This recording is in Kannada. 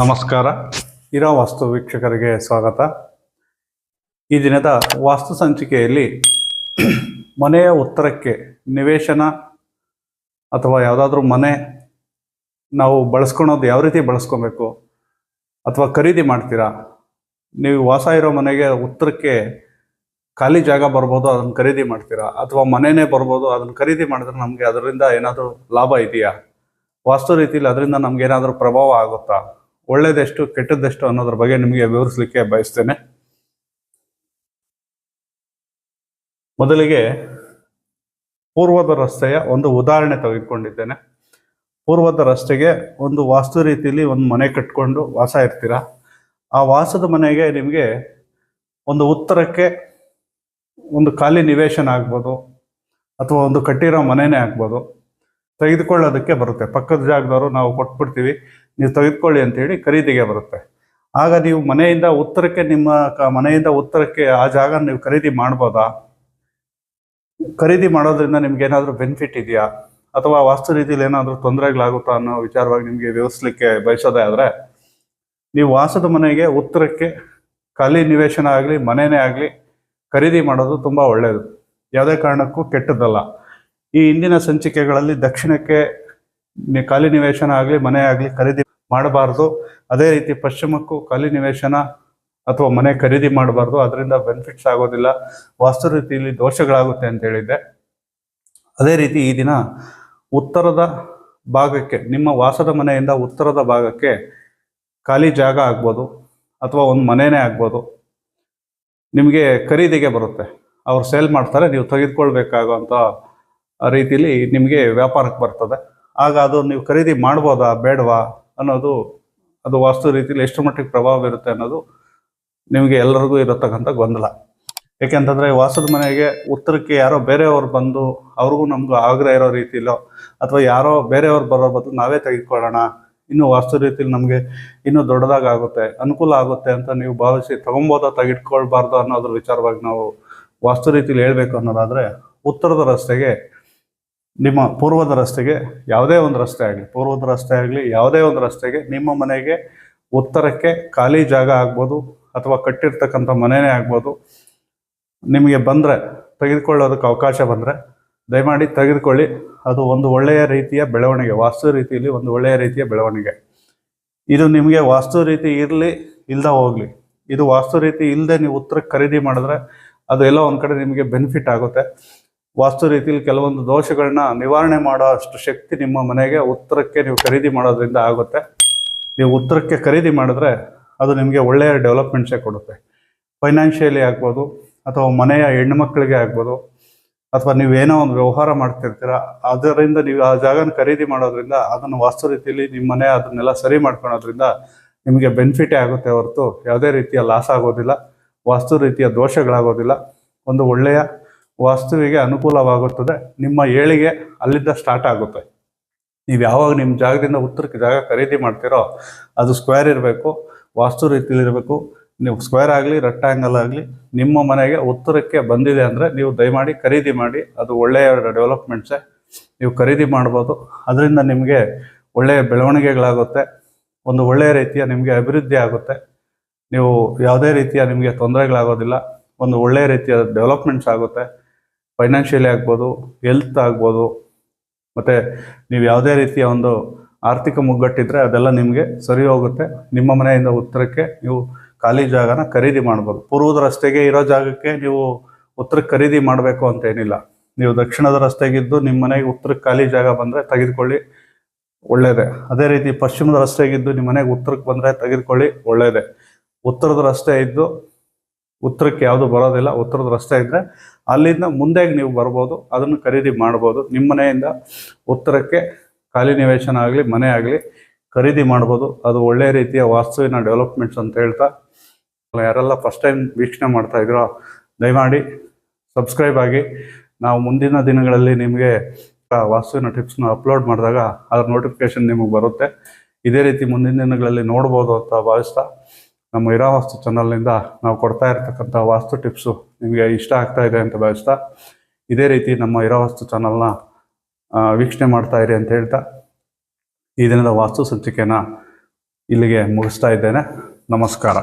ನಮಸ್ಕಾರ. ಇರೋ ವಾಸ್ತು ವೀಕ್ಷಕರಿಗೆ ಸ್ವಾಗತ. ಈ ದಿನದ ವಾಸ್ತು ಸಂಚಿಕೆಯಲ್ಲಿ ಮನೆಯ ಉತ್ತರಕ್ಕೆ ನಿವೇಶನ ಅಥವಾ ಯಾವುದಾದ್ರೂ ಮನೆ ನಾವು ಬಳಸ್ಕೊಳೋದು ಯಾವ ರೀತಿ ಬಳಸ್ಕೊಬೇಕು ಅಥವಾ ಖರೀದಿ ಮಾಡ್ತೀರಾ? ನೀವು ವಾಸ ಇರೋ ಮನೆಗೆ ಉತ್ತರಕ್ಕೆ ಖಾಲಿ ಜಾಗ ಬರ್ಬೋದು, ಅದನ್ನು ಖರೀದಿ ಮಾಡ್ತೀರಾ? ಅಥವಾ ಮನೆಯೇ ಬರ್ಬೋದು, ಅದನ್ನು ಖರೀದಿ ಮಾಡಿದ್ರೆ ನಮಗೆ ಅದರಿಂದ ಏನಾದರೂ ಲಾಭ ಇದೆಯಾ? ವಾಸ್ತು ರೀತಿಯಲ್ಲಿ ಅದರಿಂದ ನಮ್ಗೆ ಏನಾದರೂ ಪ್ರಭಾವ ಆಗುತ್ತಾ? ಒಳ್ಳೇದೆಷ್ಟು, ಕೆಟ್ಟದ್ದೆಷ್ಟು ಅನ್ನೋದ್ರ ಬಗ್ಗೆ ನಿಮಗೆ ವಿವರಿಸಲಿಕ್ಕೆ ಬಯಸ್ತೇನೆ. ಮೊದಲಿಗೆ ಪೂರ್ವದ ರಸ್ತೆಯ ಒಂದು ಉದಾಹರಣೆ ತೆಗೆದುಕೊಂಡಿದ್ದೇನೆ. ಪೂರ್ವದ ರಸ್ತೆಗೆ ಒಂದು ವಾಸ್ತು ರೀತಿಯಲ್ಲಿ ಒಂದು ಮನೆ ಕಟ್ಕೊಂಡು ವಾಸ ಇರ್ತೀರ? ಆ ವಾಸದ ಮನೆಗೆ ನಿಮಗೆ ಒಂದು ಉತ್ತರಕ್ಕೆ ಒಂದು ಖಾಲಿ ನಿವೇಶನ ಆಗ್ಬೋದು, ಅಥವಾ ಒಂದು ಕಟ್ಟಿರೋ ಮನೆನೇ ಆಗ್ಬೋದು. ತೆಗೆದುಕೊಳ್ಳೋದಕ್ಕೆ ಬರುತ್ತೆ. ಪಕ್ಕದ ಜಾಗದವರು ನಾವು ಕೊಟ್ಬಿಡ್ತೀವಿ. ನೀವು ತೆಗೆದುಕೊಳ್ಳಿ ಅಂತೇಳಿ ಖರೀದಿಗೆ ಬರುತ್ತೆ. ಆಗ ನೀವು ಮನೆಯಿಂದ ಉತ್ತರಕ್ಕೆ ನಿಮ್ಮ ಮನೆಯಿಂದ ಉತ್ತರಕ್ಕೆ ಆ ಜಾಗ ನೀವು ಖರೀದಿ ಮಾಡ್ಬೋದಾ? ಖರೀದಿ ಮಾಡೋದ್ರಿಂದ ನಿಮ್ಗೆ ಏನಾದರೂ ಬೆನಿಫಿಟ್ ಇದೆಯಾ? ಅಥವಾ ವಾಸ್ತು ರೀತಿಯಲ್ಲಿ ಏನಾದರೂ ತೊಂದರೆಗಳಾಗುತ್ತಾ ಅನ್ನೋ ವಿಚಾರವಾಗಿ ನಿಮಗೆ ವಿವರಿಸಲಿಕ್ಕೆ ಬಯಸೋದೇ ಆದರೆ, ನೀವು ವಾಸದ ಮನೆಗೆ ಉತ್ತರಕ್ಕೆ ಖಾಲಿ ನಿವೇಶನ ಆಗಲಿ ಮನೆಯೇ ಆಗಲಿ ಖರೀದಿ ಮಾಡೋದು ತುಂಬ ಒಳ್ಳೆಯದು ಯಾವುದೇ ಕಾರಣಕ್ಕೂ ಕೆಟ್ಟದ್ದಲ್ಲ. ಈ ಹಿಂದಿನ ಸಂಚಿಕೆಗಳಲ್ಲಿ ದಕ್ಷಿಣಕ್ಕೆ ಖಾಲಿ ನಿವೇಶನ ಆಗಲಿ, ಮನೆ ಆಗಲಿ ಖರೀದಿ ಮಾಡಬಾರ್ದು. ಅದೇ ರೀತಿ ಪಶ್ಚಿಮಕ್ಕೂ ಖಾಲಿ ನಿವೇಶನ ಅಥವಾ ಮನೆ ಖರೀದಿ ಮಾಡಬಾರ್ದು. ಅದರಿಂದ ಬೆನಿಫಿಟ್ಸ್ ಆಗೋದಿಲ್ಲ. ವಾಸ್ತು ರೀತಿಯಲ್ಲಿ ದೋಷಗಳಾಗುತ್ತೆ ಅಂತ ಹೇಳಿದ್ದೆ. ಅದೇ ರೀತಿ ಈ ದಿನ ಉತ್ತರದ ಭಾಗಕ್ಕೆ, ನಿಮ್ಮ ವಾಸದ ಮನೆಯಿಂದ ಉತ್ತರದ ಭಾಗಕ್ಕೆ ಖಾಲಿ ಜಾಗ ಆಗ್ಬೋದು ಅಥವಾ ಒಂದು ಮನೆನೇ ಆಗ್ಬೋದು. ನಿಮಗೆ ಖರೀದಿಗೆ ಬರುತ್ತೆ. ಅವ್ರು ಸೇಲ್ ಮಾಡ್ತಾರೆ, ನೀವು ತೆಗೆದುಕೊಳ್ಬೇಕಾಗುವಂಥ ರೀತಿಯಲ್ಲಿ ನಿಮಗೆ ವ್ಯಾಪಾರಕ್ಕೆ ಬರ್ತದೆ. ಆಗ ಅದು ನೀವು ಖರೀದಿ ಮಾಡ್ಬೋದಾ, ಬೇಡವಾ? ಅನ್ನೋದು ಅದು ವಾಸ್ತು ರೀತಿಯಲ್ಲಿ ಎಷ್ಟು ಮಟ್ಟಿಗೆ ಪ್ರಭಾವ ಬೀರುತ್ತೆ ಅನ್ನೋದು ನಿಮಗೆ ಎಲ್ಲರಿಗೂ ಇರತಕ್ಕಂಥ ಗೊಂದಲ. ಏಕೆಂತಂದರೆ ವಾಸದ ಮನೆಗೆ ಉತ್ತರಕ್ಕೆ ಯಾರೋ ಬೇರೆಯವರು ಬಂದು ಅವ್ರಿಗೂ ನಮಗೂ ಆಗ್ರಹ ಇರೋ ರೀತಿಲೋ ಅಥವಾ ಯಾರೋ ಬೇರೆಯವ್ರು ಬರೋ ಬದಲು ನಾವೇ ತೆಗೆದುಕೊಳ್ಳೋಣ, ಇನ್ನೂ ವಾಸ್ತು ರೀತಿಯಲ್ಲಿ ನಮಗೆ ಇನ್ನೂ ದೊಡ್ಡದಾಗುತ್ತೆ ಅನುಕೂಲ ಆಗುತ್ತೆ ಅಂತ ನೀವು ಭಾವಿಸಿ ತಗೊಬೋದಾ ತೆಗೆದುಕೊಳ್ಬಾರ್ದು ಅನ್ನೋದ್ರ ವಿಚಾರವಾಗಿ ನಾವು ವಾಸ್ತು ರೀತಿಯಲ್ಲಿ ಹೇಳಬೇಕು ಅನ್ನೋದಾದರೆ ಉತ್ತರದ ರಸ್ತೆಗೆ ನಿಮ್ಮ ಪೂರ್ವದ ರಸ್ತೆಗೆ ಯಾವುದೇ ಒಂದು ರಸ್ತೆ ಆಗಲಿ, ಪೂರ್ವದ ರಸ್ತೆ ಆಗಲಿ, ಯಾವುದೇ ಒಂದು ರಸ್ತೆಗೆ ನಿಮ್ಮ ಮನೆಗೆ ಉತ್ತರಕ್ಕೆ ಖಾಲಿ ಜಾಗ ಆಗ್ಬೋದು ಅಥವಾ ಕಟ್ಟಿರ್ತಕ್ಕಂಥ ಮನೆಯೇ ಆಗ್ಬೋದು. ನಿಮಗೆ ಬಂದರೆ, ತೆಗೆದುಕೊಳ್ಳೋದಕ್ಕೆ ಅವಕಾಶ ಬಂದರೆ, ದಯಮಾಡಿ ತೆಗೆದುಕೊಳ್ಳಿ. ಅದು ಒಂದು ಒಳ್ಳೆಯ ರೀತಿಯ ಬೆಳವಣಿಗೆ, ವಾಸ್ತು ರೀತಿಯಲ್ಲಿ ಒಂದು ಒಳ್ಳೆಯ ರೀತಿಯ ಬೆಳವಣಿಗೆ. ಇದು ನಿಮಗೆ ವಾಸ್ತು ರೀತಿ ಇರಲಿ ಇಲ್ಲದ ಹೋಗಲಿ. ಇದು ವಾಸ್ತು ರೀತಿ ಇಲ್ಲದೆ ನೀವು ಉತ್ತರಕ್ಕೆ ಖರೀದಿ ಮಾಡಿದ್ರೆ ಅದು ಎಲ್ಲ ಒಂದು ಕಡೆ ನಿಮಗೆ ಬೆನಿಫಿಟ್ ಆಗುತ್ತೆ. ವಾಸ್ತು ರೀತಿಯಲ್ಲಿ ಕೆಲವೊಂದು ದೋಷಗಳನ್ನ ನಿವಾರಣೆ ಮಾಡೋ ಅಷ್ಟು ಶಕ್ತಿ ನಿಮ್ಮ ಮನೆಗೆ ಉತ್ತರಕ್ಕೆ ನೀವು ಖರೀದಿ ಮಾಡೋದ್ರಿಂದ ಆಗುತ್ತೆ. ನೀವು ಉತ್ತರಕ್ಕೆ ಖರೀದಿ ಮಾಡಿದ್ರೆ ಅದು ನಿಮಗೆ ಒಳ್ಳೆಯ ಡೆವಲಪ್ಮೆಂಟ್ಸೇ ಕೊಡುತ್ತೆ. ಫೈನಾನ್ಷಿಯಲಿ ಆಗ್ಬೋದು, ಅಥವಾ ಮನೆಯ ಹೆಣ್ಣುಮಕ್ಕಳಿಗೆ ಆಗ್ಬೋದು, ಅಥವಾ ನೀವೇನೋ ಒಂದು ವ್ಯವಹಾರ ಮಾಡ್ತಿರ್ತೀರ, ಅದರಿಂದ ನೀವು ಆ ಜಾಗನ ಖರೀದಿ ಮಾಡೋದ್ರಿಂದ, ಅದನ್ನು ವಾಸ್ತು ರೀತಿಯಲ್ಲಿ ನಿಮ್ಮ ಮನೆ ಅದನ್ನೆಲ್ಲ ಸರಿ ಮಾಡ್ಕೊಳೋದ್ರಿಂದ ನಿಮಗೆ ಬೆನಿಫಿಟೇ ಆಗುತ್ತೆ ಹೊರತು, ಯಾವುದೇ ರೀತಿಯ ಲಾಸ್ ಆಗೋದಿಲ್ಲ, ವಾಸ್ತು ರೀತಿಯ ದೋಷಗಳಾಗೋದಿಲ್ಲ. ಒಂದು ಒಳ್ಳೆಯ ವಾಸ್ತುವಿಗೆ ಅನುಕೂಲವಾಗುತ್ತದೆ. ನಿಮ್ಮ ಏಳಿಗೆ ಅಲ್ಲಿಂದ ಸ್ಟಾರ್ಟ್ ಆಗುತ್ತೆ. ನೀವು ಯಾವಾಗ ನಿಮ್ಮ ಜಾಗದಿಂದ ಉತ್ತರಕ್ಕೆ ಜಾಗ ಖರೀದಿ ಮಾಡ್ತೀರೋ ಅದು ಸ್ಕ್ವೇರ್ ಇರಬೇಕು, ವಾಸ್ತು ರೀತಿಯಲ್ಲಿ ಇರಬೇಕು. ನೀವು ಸ್ಕ್ವೇರ್ ಆಗಲಿ ರೆಕ್ಟ್ಯಾಂಗಲ್ ಆಗಲಿ, ನಿಮ್ಮ ಮನೆಗೆ ಉತ್ತರಕ್ಕೆ ಬಂದಿದೆ ಅಂದರೆ ನೀವು ದಯಮಾಡಿ ಖರೀದಿ ಮಾಡಿ, ಅದು ಒಳ್ಳೆಯ ಡೆವಲಪ್ಮೆಂಟ್ಸೇ ನೀವು ಖರೀದಿ ಮಾಡ್ಬೋದು. ಅದರಿಂದ ನಿಮಗೆ ಒಳ್ಳೆಯ ಬೆಳವಣಿಗೆಗಳಾಗುತ್ತೆ. ಒಂದು ಒಳ್ಳೆಯ ರೀತಿಯ ನಿಮಗೆ ಅಭಿವೃದ್ಧಿ ಆಗುತ್ತೆ. ನೀವು ಯಾವುದೇ ರೀತಿಯ ನಿಮಗೆ ತೊಂದರೆಗಳಾಗೋದಿಲ್ಲ. ಒಂದು ಒಳ್ಳೆಯ ರೀತಿಯ ಡೆವಲಪ್ಮೆಂಟ್ಸ್ ಆಗುತ್ತೆ. ಫೈನಾನ್ಷಿಯಲಿ ಆಗ್ಬೋದು ಹೆಲ್ತ್ ಆಗ್ಬೋದು, ಮತ್ತು ನೀವು ಯಾವುದೇ ರೀತಿಯ ಒಂದು ಆರ್ಥಿಕ ಮುಗ್ಗಟ್ಟಿದ್ರೆ ಅದೆಲ್ಲ ನಿಮಗೆ ಸರಿ ಹೋಗುತ್ತೆ. ನಿಮ್ಮ ಮನೆಯಿಂದ ಉತ್ತರಕ್ಕೆ ನೀವು ಖಾಲಿ ಜಾಗನ ಖರೀದಿ ಮಾಡ್ಬೋದು. ಪೂರ್ವದ ರಸ್ತೆಗೆ ಇರೋ ಜಾಗಕ್ಕೆ ನೀವು ಉತ್ತರಕ್ಕೆ ಖರೀದಿ ಮಾಡಬೇಕು ಅಂತ ಏನಿಲ್ಲ. ನೀವು ದಕ್ಷಿಣದ ರಸ್ತೆಗಿದ್ದು ನಿಮ್ಮ ಮನೆಗೆ ಉತ್ತರಕ್ಕೆ ಖಾಲಿ ಜಾಗ ಬಂದರೆ ತೆಗೆದುಕೊಳ್ಳಿ ಒಳ್ಳೆಯದೇ ಅದೇ ರೀತಿ ಪಶ್ಚಿಮದ ರಸ್ತೆಗಿದ್ದು ನಿಮ್ಮ ಮನೆಗೆ ಉತ್ತರಕ್ಕೆ ಬಂದರೆ ತೆಗೆದುಕೊಳ್ಳಿ ಒಳ್ಳೆಯದೇ ಉತ್ತರದ ರಸ್ತೆ ಇದ್ದು ಉತ್ತರಕ್ಕೆ ಯಾವುದು ಬರೋದಿಲ್ಲ, ಉತ್ತರದ ರಸ್ತೆ ಇದ್ದರೆ ಅಲ್ಲಿಂದ ಮುಂದೆ ನೀವು ಬರ್ಬೋದು, ಅದನ್ನು ಖರೀದಿ ಮಾಡ್ಬೋದು. ನಿಮ್ಮ ಮನೆಯಿಂದ ಉತ್ತರಕ್ಕೆ ಖಾಲಿ ನಿವೇಶನ ಆಗಲಿ, ಮನೆ ಆಗಲಿ ಖರೀದಿ ಮಾಡ್ಬೋದು. ಅದು ಒಳ್ಳೆಯ ರೀತಿಯ ವಾಸ್ತುವಿನ ಡೆವಲಪ್ಮೆಂಟ್ಸ್ ಅಂತ ಹೇಳ್ತಾ ಯಾರೆಲ್ಲ ಫಸ್ಟ್ ಟೈಮ್ ವೀಕ್ಷಣೆ ಮಾಡ್ತಾ ಇದ್ರೋ, ದಯಮಾಡಿ ಸಬ್ಸ್ಕ್ರೈಬ್ ಆಗಿ. ನಾವು ಮುಂದಿನ ದಿನಗಳಲ್ಲಿ ನಿಮಗೆ ವಾಸ್ತುವಿನ ಟಿಪ್ಸ್ನ ಅಪ್ಲೋಡ್ ಮಾಡಿದಾಗ ಅದರ ನೋಟಿಫಿಕೇಶನ್ ನಿಮಗೆ ಬರುತ್ತೆ. ಇದೇ ರೀತಿ ಮುಂದಿನ ದಿನಗಳಲ್ಲಿ ನೋಡ್ಬೋದು ಅಂತ ಭಾವಿಸ್ತಾ ನಮ್ಮ ಇರಾ ವಾಸ್ತು ಚಾನಲ್ನಿಂದ ನಾವು ಕೊಡ್ತಾ ಇರ್ತಕ್ಕಂಥ ವಾಸ್ತು ಟಿಪ್ಸು ನಿಮಗೆ ಇಷ್ಟ ಆಗ್ತಾ ಇದೆ ಅಂತ ಭಾವಿಸ್ತಾ, ಇದೇ ರೀತಿ ನಮ್ಮ ಇರಾ ವಾಸ್ತು ಚಾನಲ್ನ ವೀಕ್ಷಣೆ ಮಾಡ್ತಾ ಇರಿ ಅಂತ ಹೇಳ್ತಾ, ಈ ದಿನದ ವಾಸ್ತು ಸಂಚಿಕೆಯನ್ನು ಇಲ್ಲಿಗೆ ಮುಗಿಸ್ತಾ ಇದ್ದೇನೆ. ನಮಸ್ಕಾರ.